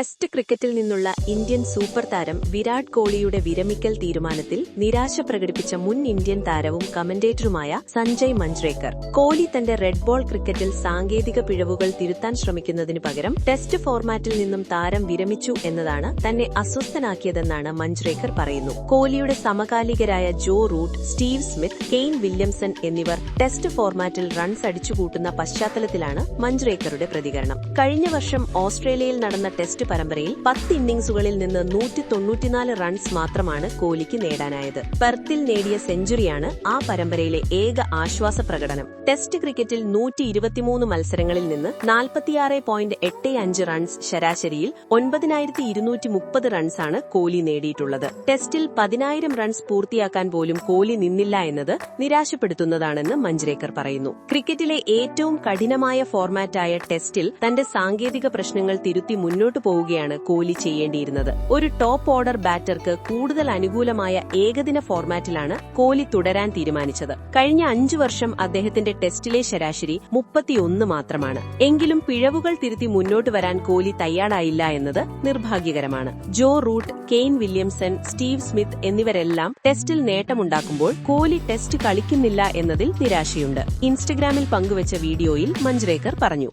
Test ക്രിക്കറ്റിൽ നിന്നുള്ള Indian super താരം വിരാട് കോഹ്ലിയുടെ വിരമിക്കൽ തീരുമാനത്തിൽ നിരാശ പ്രകടിപ്പിച്ച മുൻ ഇന്ത്യൻ താരവും കമന്റേറ്ററുമായ സഞ്ജയ് മഞ്ജ്രേക്കർ. കോഹ്ലി തന്റെ റെഡ് ബോൾ ക്രിക്കറ്റിൽ സാങ്കേതിക പിഴവുകൾ തിരുത്താൻ ശ്രമിക്കുന്നതിന് പകരം ടെസ്റ്റ് ഫോർമാറ്റിൽ നിന്നും താരം വിരമിച്ചു എന്നതാണ് തന്നെ അസ്വസ്ഥനാക്കിയതെന്നാണ് മഞ്ജ്രേക്കർ പറയുന്നു. കോഹ്ലിയുടെ സമകാലികരായ Joe Root Steve Smith Kane Williamson എന്നിവർ ടെസ്റ്റ് ഫോർമാറ്റിൽ റൺസ് അടിച്ചുകൂട്ടുന്ന പശ്ചാത്തലത്തിലാണ് മഞ്ജ്രേക്കറുടെ പ്രതികരണം. കഴിഞ്ഞ വർഷം ഓസ്ട്രേലിയയിൽ നടന്ന ടെസ്റ്റ് പരമ്പരയിൽ പത്ത് ഇന്നിംഗ്സുകളിൽ നിന്ന് നൂറ്റി തൊണ്ണൂറ്റിനാല് റൺസ് മാത്രമാണ് കോഹ്ലിക്ക് നേടാനായത്. പെർത്തിൽ നേടിയ സെഞ്ചുറിയാണ് ആ പരമ്പരയിലെ ഏക ആശ്വാസ പ്രകടനം. ടെസ്റ്റ് ക്രിക്കറ്റിൽ നൂറ്റി ഇരുപത്തിമൂന്ന് മത്സരങ്ങളിൽ നിന്ന് നാൽപ്പത്തിയാറ് പോയിന്റ് എട്ട് അഞ്ച് റൺസ് ശരാശരിയിൽ ഒൻപതിനായിരത്തി ഇരുന്നൂറ്റി മുപ്പത് റൺസാണ് കോഹ്ലി നേടിയിട്ടുള്ളത്. ടെസ്റ്റിൽ പതിനായിരം റൺസ് പൂർത്തിയാക്കാൻ പോലും കോഹ്ലി നിന്നില്ല എന്നത് നിരാശപ്പെടുത്തുന്നതാണെന്ന് മഞ്ജ്രേക്കർ പറയുന്നു. ക്രിക്കറ്റിലെ ഏറ്റവും കഠിനമായ ഫോർമാറ്റായ ടെസ്റ്റിൽ തന്റെ സാങ്കേതിക പ്രശ്നങ്ങൾ തിരുത്തി മുന്നോട്ടു പോവുകയാണ് കോഹ്ലി ചെയ്യേണ്ടിയിരുന്നത്. ഒരു ടോപ്പ് ഓർഡർ ബാറ്റർക്ക് കൂടുതൽ അനുകൂലമായ ഏകദിന ഫോർമാറ്റിലാണ് കോഹ്ലി തുടരാൻ തീരുമാനിച്ചത്. കഴിഞ്ഞ അഞ്ചു വർഷം അദ്ദേഹത്തിന്റെ ടെസ്റ്റിലെ ശരാശരി മുപ്പത്തിയൊന്ന് മാത്രമാണ്. എങ്കിലും പിഴവുകൾ തിരുത്തി മുന്നോട്ട് വരാൻ കോഹ്ലി തയ്യാറായില്ല എന്നത് നിർഭാഗ്യകരമാണ്. Joe Root Kane Williamson Steve Smith എന്നിവരെല്ലാം ടെസ്റ്റിൽ നേട്ടമുണ്ടാക്കുമ്പോൾ കോഹ്ലി ടെസ്റ്റ് കളിക്കുന്നില്ല എന്നതിൽ നിരാശയുണ്ട്. ഇൻസ്റ്റഗ്രാമിൽ പങ്കുവച്ച വീഡിയോയിൽ മഞ്ജ്രേക്കർ പറഞ്ഞു.